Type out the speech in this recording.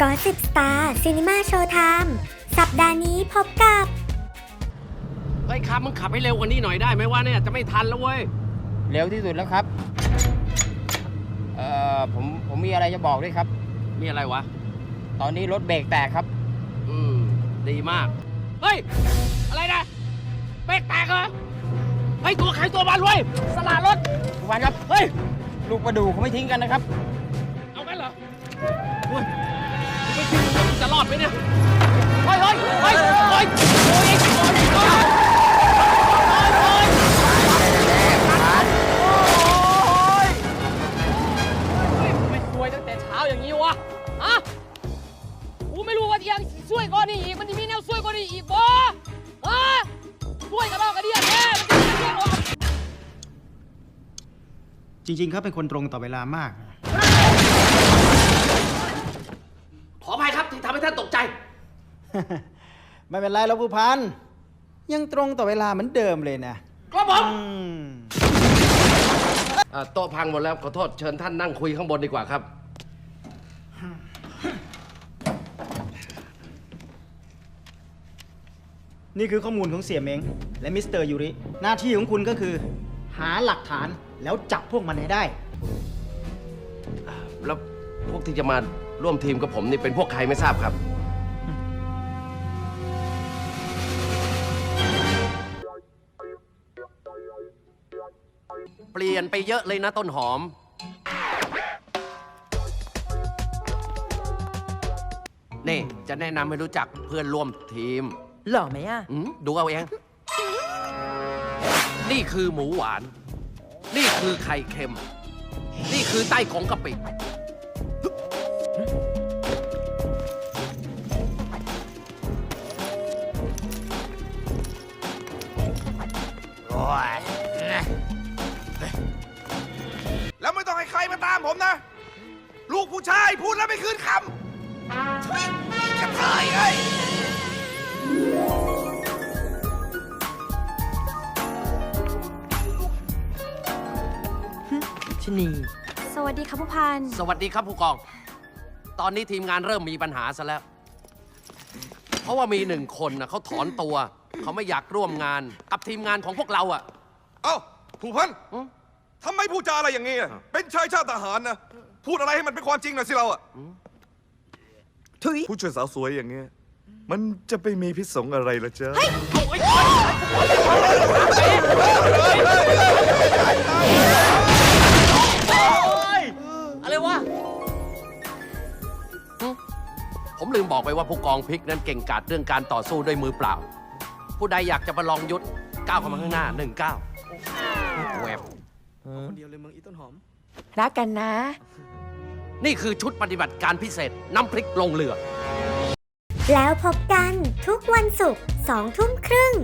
ก็สิบสตาร์ซีนีมาโชว์ไทม์สัปดาห์นี้พบกับ เฮ้ยครับมึงขับให้เร็วกว่านี้หน่อยได้ไหมว่าเนี่ยจะไม่ทันแล้วเว้ย เร็วที่สุดแล้วครับ เอ่อผมผมมีอะไรจะบอกด้วยครับ มีอะไรวะ ตอนนี้รถเบรกแตกครับ อืม ดีมาก เฮ้ย อะไรนะเบรกแตกเหรอเฮ้ยตัวใครตัวมันเว้ยสลาดรถ ทุกวันครับ เฮ้ย ลูกประดูเขาไม่ทิ้งกันนะครับ เอางั้นเหรอ จะรอดไหมเนี่ยเฮ้ยเฮ้ยเฮ้ยเฮ้ยโอ้ยโอ้ยโอ้ยโอ้ยเฮ้ยไม่ช่วยตั้งแต่เช้าอย่างนี้วะอะกูไม่รู้ว่ายังช่วยก้อนนี้อีก มันจะมีแนวช่วยก้อนนี้อีกบ่ฮะช่วยกันรอกกันเดียแน่มันจะมีแนวจริง ๆ เขาเป็นคนตรงต่อเวลามากข ไม่เป็นไรเราผู้พัน ยังตรงต่อเวลาเหมือนเดิมเลยนะ ครับผมอืม อ่าโต๊ะพังหมดแล้วขอโทษเชิญท่านนั่งคุยข้างบนดีกว่าครับ นี่คือข้อมูลของเสี่ยเม้งและมิสเตอร์ยูริ หน้าที่ของคุณก็คือ หาหลักฐานแล้วจับพวกมันให้ได้ แล้วพวกที่จะมาร่วมทีมกับผมนี่เป็นพวกใครไม่ทราบครับ ลี่ยนไปเยอะเลยนะต้นหอม นี่จะแนะนำให้รู้จักเพื่อนร่วมทีมหล่อไหมอะ อืมดูเอาเอง นี่คือหมูหวาน นี่คือไข่เค็ม นี่คือไต้ของกะปิแล้วไม่ต้องให้ใค รมาตามผมนะ ลูกผู้ชายพูดแล้วไม่คืนคำเฮ้ยกระเทยเอ้ยชะนี สวัสดีค่ะผู้พัน สวัสดีครับผู้กอง ตอนนี้ทีมงานเริ่มมีปัญหาซะแล้ว เพราะว่ามีหนึ่งคนนะเขาถอนตัว เขาไม่อยากร่วมงานกับทีมงานของพวกเราอะเอ้าผู้พันอืม ทำไมพูดจาอะไรอย่างนี้อะเป็นชายชาติทหารนะ พูดอะไรให้มันเป็นความจริงหน่อยสิเราอะทุยผู้ช่วยสาวสวยอย่างเงี้ย มันจะไปมีพิษสงอะไรละจ๊ะ อะไรวะหึผมลืมบอกไปว่าผู้กองพริกนั้นเก่งกาจเรื่องการต่อสู้ด้วยมือเปล่า ผู้ใดอยากจะประลองยุทธก้าวเข้ามาข้างหน้าหนึ่งก้าวแวบ คนเดียวเลยเมืองอีต้นหอม รักกันนะ นี่คือชุดปฏิบัติการพิเศษน้ำพริกลงเรือ แล้วพบกันทุกวันศุกร์สองทุ่มครึ่ง